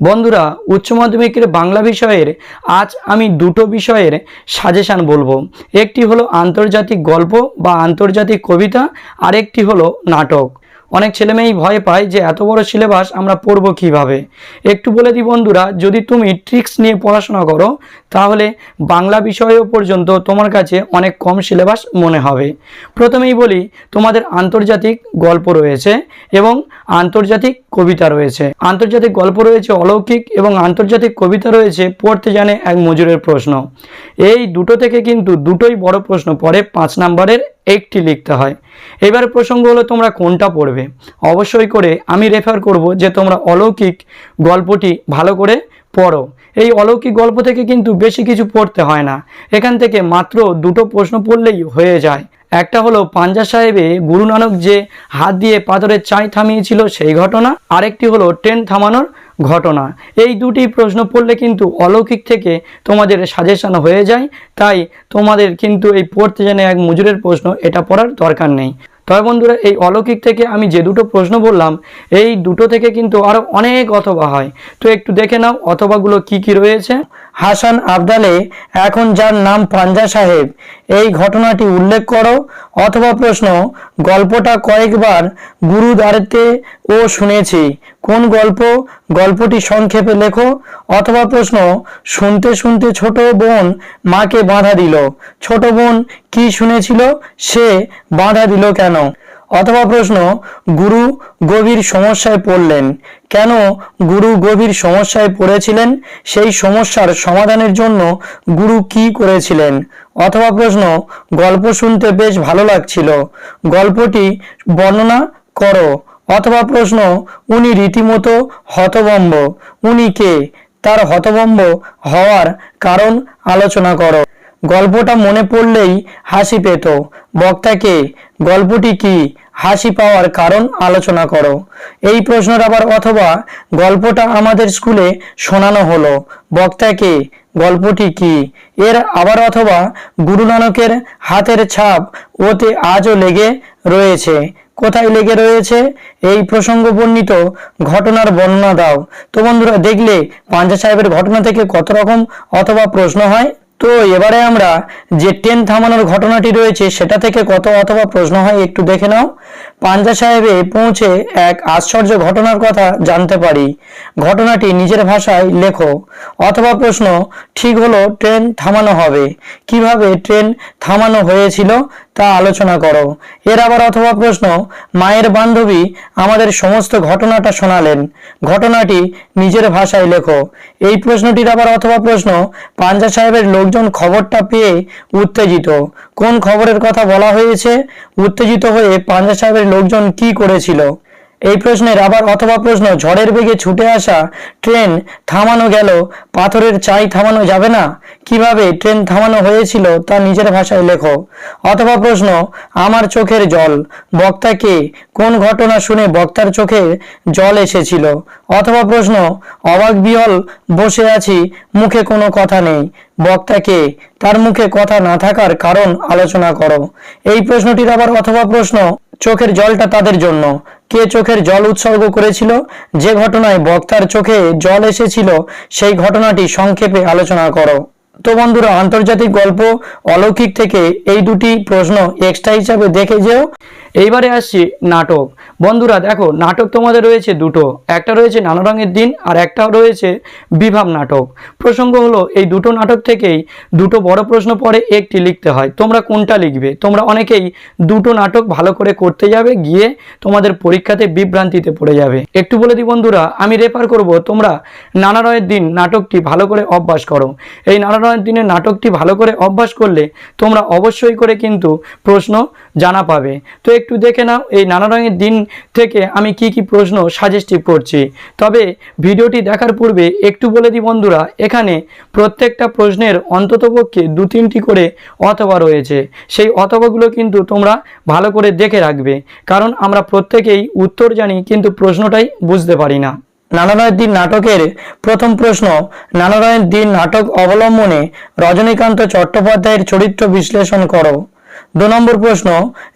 বন্ধুরা, উচ্চ মাধ্যমিকের বাংলা বিষয়ের আজ আমি দুটো বিষয়ের সাজেশান বলব। একটি হলো আন্তর্জাতিক গল্প বা আন্তর্জাতিক কবিতা, আরেকটি হলো নাটক। অনেক ছেলেমেয়েই ভয় পায় যে এত বড় সিলেবাস আমরা পড়ব কীভাবে। একটু বলে দিই বন্ধুরা, যদি তুমি ট্রিক্স নিয়ে পড়াশোনা করো, তাহলে বাংলা বিষয়ও পর্যন্ত তোমার কাছে অনেক কম সিলেবাস মনে হবে। প্রথমেই বলি, তোমাদের আন্তর্জাতিক গল্প রয়েছে এবং আন্তর্জাতিক কবিতা রয়েছে। আন্তর্জাতিক গল্প রয়েছে অলৌকিক এবং আন্তর্জাতিক কবিতা রয়েছে পড়তে জানে এক মজুরের প্রশ্ন। এই দুটো থেকে কিন্তু দুটোই বড় প্রশ্ন পড়ে পাঁচ নাম্বারের একটি লিখতে হয়। এবারে প্রসঙ্গ হলো, তোমরা কোনটা পড়বে? অবশ্যই করে আমি রেফার করব যে তোমরা অলৌকিক গল্পটি ভালো করে পড়ো। এই অলৌকিক গল্প থেকে কিন্তু বেশি কিছু পড়তে হয় না। এখান থেকে মাত্র দুটো প্রশ্ন পড়লেই হয়ে যায়। একটা হলো পাঞ্জা সাহেবে গুরু নানক যে হাত দিয়ে পাথরের চাঁই থামিয়েছিল সেই ঘটনা, আরেকটি হলো ট্রেন থামানোর ঘটনা। এই দুটি প্রশ্ন পড়লে কিন্তু অলৌকিক থেকে তোমাদের সাজেশন হয়ে যায়, তাই তোমাদের কিন্তু এই পড়তে জানে এক মজুরের প্রশ্ন, এটা পড়ার দরকার নেই। তবে বন্ধুরা, এই অলৌকিক থেকে আমি যে দুটো প্রশ্ন বললাম, এই দুটো থেকে কিন্তু আরও অনেক অথবা হয়। তো একটু দেখে নাও অথবাগুলো কি কি রয়েছে। হাসান আবদালে, এখন যার নাম পাঞ্জা সাহেব, এই ঘটনাটি উল্লেখ করো, অথবা প্রশ্ন, গল্পটা কয়েকবার গুরুদ্বারেতে ও শুনেছি। কোন গল্প? গল্পটি সংক্ষেপে লেখো অথবা প্রশ্ন শুনতে শুনতে ছোট বোন মাকে বাধা দিল। ছোট বোন কি শুনেছিল? সে বাধা দিল কেন? অথবা প্রশ্ন, গুরু গভীর সমস্যায় পড়লেন। কেন গুরু গভীর সমস্যায় পড়েছিলেন? সেই সমস্যার সমাধানের জন্য গুরু কি করেছিলেন? অথবা প্রশ্ন, গল্প শুনতে বেশ ভালো লাগছিল। গল্পটি বর্ণনা করো। অথবা প্রশ্ন, উনি রীতিমতো হতভম্ব। উনি কে? তার হতভম্ব হওয়ার কারণ আলোচনা করো। গল্পটা মনে পড়লেই হাসি পেত। বক্তাকে গল্পটি কি? হাসি পাওয়ার কারণ আলোচনা করো। এই প্রশ্নের আবার অথবা গল্পটা আমাদের স্কুলে শোনানো হলো। বক্তাকে গল্পটি কি? এর আবার অথবা গুরু নানকের হাতের ছাপ ওতে আজও লেগে রয়েছে। কোথায় লেগে রয়েছে? এই প্রসঙ্গ বর্ণিত ঘটনার বর্ণনা দাও। তো বন্ধুরা, দেখলে পাঞ্জা সাহেবের ঘটনা থেকে কত রকম অথবা প্রশ্ন হয়? তো এবারে আমরা যে ট্রেন থামানোর ঘটনাটি রয়েছে, সেটা থেকে কত অথবা প্রশ্ন হয় একটু দেখে নাও। পাঞ্জা সাহেবে পৌঁছে এক আশ্চর্য ঘটনার কথা জানতে পারি। ঘটনাটি নিজের ভাষায় লেখো, অথবা প্রশ্ন, ঠিক হলো, ট্রেন থামানো হবে। কীভাবে ট্রেন থামানো হয়েছিল, তা আলোচনা করো। এর আবার অথবা প্রশ্ন, মায়ের বান্ধবী আমাদের সমস্ত ঘটনাটা শোনালেন। ঘটনাটি নিজের ভাষায় লেখো। এই প্রশ্নটির আবার অথবা প্রশ্ন, পাঞ্জা সাহেবের লোকজন খবরটা পেয়ে উত্তেজিত। কোন খবরের কথা বলা হয়েছে? উত্তেজিত হয়ে পাঞ্জা সাহেবের লোকজন কি করেছিল? এই প্রশ্নের আবার অথবা প্রশ্ন, ঝড়ের বেগে ছুটে আসা ট্রেন থামানো গেল, পাথরের চাই থামানো যাবে না? কীভাবে ট্রেন থামানো হয়েছিল তা নিজের ভাষায় লেখো। অথবা প্রশ্ন, আমার চোখের জল বক্তাকে কোন ঘটনা শুনে বক্তার চোখে জল এসেছিল? অথবা প্রশ্ন, অবাক বিহল বসে আছি, মুখে কোনো কথা নেই বক্তাকে তার মুখে কথা না থাকার কারণ আলোচনা করো। এই প্রশ্নটির আবার অথবা প্রশ্ন, চোখের জলটা তাদের জন্য। কে চোখের জল উৎসর্গ করেছিল? যে ঘটনায় বক্তার চোখে জল এসেছিল, সেই ঘটনাটি সংক্ষেপে আলোচনা করো। তো বন্ধুরা, আন্তর্জাতিক গল্প অলৌকিক থেকে এই দুটি প্রশ্ন এক্সট্রা হিসাবে দেখে যেও। এইবারে আসছি নাটক। বন্ধুরা, দেখো, নাটক তোমাদের রয়েছে দুটো। একটা রয়েছে নানা রঙের দিন আর একটা রয়েছে বিভাব নাটক। প্রসঙ্গ হলো, এই দুটো নাটক থেকেই দুটো বড় প্রশ্ন পরে একটি লিখতে হয়। তোমরা কোনটা লিখবে? তোমরা অনেকেই দুটো নাটক ভালো করে করতে যাবে, গিয়ে তোমাদের পরীক্ষাতে বিভ্রান্তিতে পড়ে যাবে। একটু বলে দিই বন্ধুরা, আমি রেফার করব, তোমরা নানা রঙের দিন নাটকটি ভালো করে অভ্যাস করো। এই নানা রঙের দিনের নাটকটি ভালো করে অভ্যাস করলে তোমরা অবশ্যই করে কিন্তু প্রশ্ন জানা পাবে। তো একটু দেখে নাও, এই নানা রঙের দিন থেকে আমি কি কি প্রশ্ন সাজেস্টিভ করছি। তবে ভিডিওটি দেখার পূর্বে একটু বলে দিই বন্ধুরা, এখানে প্রত্যেকটা প্রশ্নের অন্ততপক্ষে দু তিনটি করে অথবা রয়েছে। সেই অথবাগুলো কিন্তু তোমরা ভালো করে দেখে রাখবে, কারণ আমরা প্রত্যেকেই উত্তর জানি কিন্তু প্রশ্নটাই বুঝতে পারি না। নানারায়ের দিন নাটকের প্রথম প্রশ্ন নানারায়ের দিন নাটক অবলম্বনে রজনীকান্ত চট্টোপাধ্যায়ের চরিত্র বিশ্লেষণ করো। দু নম্বর প্রশ্ন,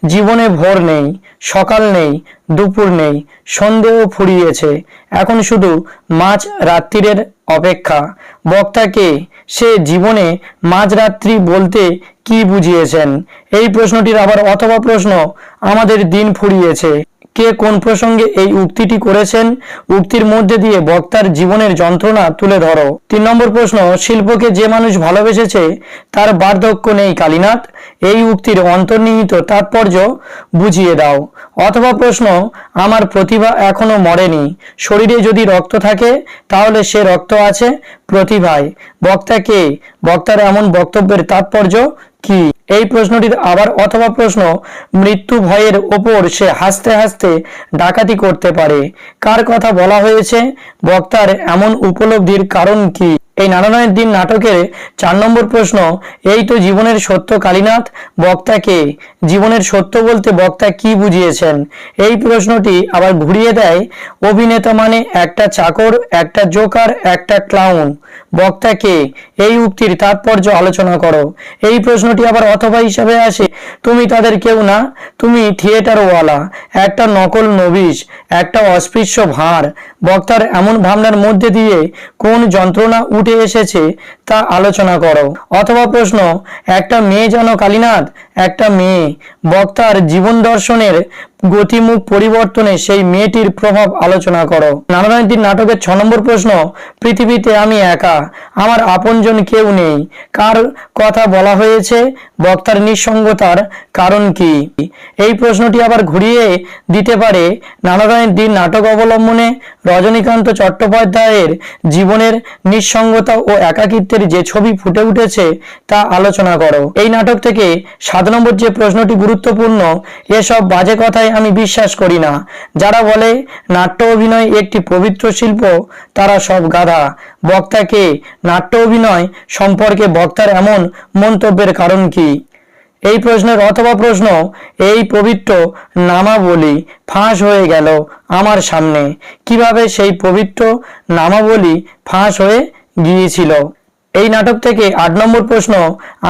জীবনে ভোর নেই, সকাল নেই, দুপুর নেই সন্দেহ ফুরিয়েছে। এখন শুধু মাঝ রাত্রিরের অপেক্ষা। বক্তাকে সে জীবনে মাঝরাত্রি বলতে কি বুঝিয়েছেন? এই প্রশ্নটির আবার অথবা প্রশ্ন, আমাদের দিন ফুরিয়েছে। কে কোন প্রসঙ্গে এই উক্তিটি করেছেন? উক্তির মধ্যে দিয়ে বক্তার জীবনের যন্ত্রণা তুলে ধরো। তিন নম্বর প্রশ্ন, শিল্পকে যে মানুষ ভালোবেসেছে, তার বার্ধক্য নেই কালীনাথ। এই উক্তির অন্তর্নিহিত তাৎপর্য বুঝিয়ে দাও। অথবা প্রশ্ন, আমার প্রতিভা এখনও মরেনি। শরীরে যদি রক্ত থাকে, তাহলে সে রক্ত আছে প্রতিভায়। বক্তা কে? বক্তার এমন বক্তব্যের তাৎপর্য কি? এই প্রশ্নটির আবার অথবা প্রশ্ন, মৃত্যু ভয়ের ওপর সে হাসতে হাসতে ডাকাতি করতে পারে। কার কথা বলা হয়েছে? বক্তার এমন উপলব্ধির কারণ কি? এই নারায়ণের দিন নাটকের চার নম্বর প্রশ্ন, এই তো জীবনের সত্য কালীনাথ বক্তাকে জীবনের সত্য বলতে বক্তা কি বুঝিয়েছেন? এই প্রশ্নটি আবার ঘুরিয়ে দেয়, অভিনেতা মানে একটা চাকর, একটা জোকার, একটা ক্লাউন। বক্তাকে এই উক্তির তাৎপর্য আলোচনা করো। এই প্রশ্নটি আবার অথবা হিসাবে আসে, তুমি তাদের কেউ না, তুমি থিয়েটারওয়ালা, একটা নকল নবিশ, একটা অস্পৃশ্য ভাঁড় বক্তার এমন ভাবনার মধ্যে দিয়ে কোন যন্ত্রণা উঠে এসেছে তা আলোচনা করো। অথবা প্রশ্ন, একটা মেয়ে যেন কালীনাথ, একটা মেয়ে, বক্তার জীবন দর্শনের গতিমুখ পরিবর্তনে সেই মেয়েটির প্রভাব আলোচনা করো। নারায়ণীর নাটকের ছ নম্বর প্রশ্ন, পৃথিবীতে আমি একা? আমার আপনজন কেউ নেই? কার কথা বলা হয়েছে? বক্তার নিঃসঙ্গতার কারণ কি? এই প্রশ্নটি আবার ঘুরিয়ে দিতে পারে নারায়ণের দিন নাটক অবলম্বনে রজনীকান্ত চট্টোপাধ্যায়ের জীবনের নিঃসঙ্গতা ও একাকিত্বের যে ছবি ফুটে উঠেছে তা আলোচনা করো। এই নাটক থেকে সাত নম্বর যে প্রশ্নটি গুরুত্বপূর্ণ, এসব বাজে কথায় আমি বিশ্বাস করি না। যারা বলে নাট্য অভিনয় একটি পবিত্র শিল্প, তারা সব গাধা। বক্তাকে নাট্য অভিনয় সম্পর্কে বক্তার এমন মন্তব্যের কারণ কি? এই প্রশ্নের অথবা প্রশ্ন, এই পবিত্র নামাবলী ফাঁস হয়ে গেল আমার সামনে। কীভাবে সেই পবিত্র নামাবলী ফাঁস হয়ে গিয়েছিল? এই নাটক থেকে আট নম্বর প্রশ্ন,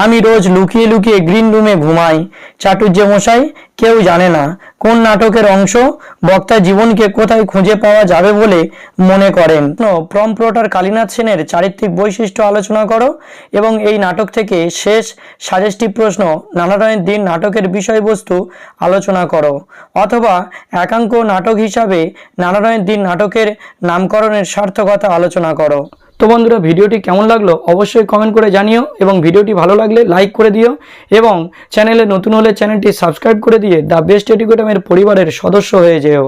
আমি রোজ লুকিয়ে লুকিয়ে গ্রিন রুমে ঘুমাই। চাটুর্য মশাই কেউ জানে না কোন নাটকের অংশ বক্তা জীবনকে কোথায় খুঁজে পাওয়া যাবে বলে মনে করেন। প্রম্পটোটার কালীনাথ সেনের চারিত্রিক বৈশিষ্ট্য আলোচনা করো এবং এই নাটক থেকে শেষ সাজেস্টিভ প্রশ্ন নানারণের দিন নাটকের বিষয়বস্তু আলোচনা করো। অথবা একাঙ্ক নাটক হিসাবে নানারণের দিন নাটকের নামকরণের সার্থকতা আলোচনা করো। তো বন্ধুরা, ভিডিওটি কেমন লাগল অবশ্যই কমেন্ট করে জানিও এবং ভিডিওটি ভালো লাগলে লাইক করে দিও এবং চ্যানেলে নতুন হলে চ্যানেলটি সাবস্ক্রাইব করে দিয়ে দ্য বেস্ট এডুকেটামের পরিবারের সদস্য হয়ে যেও।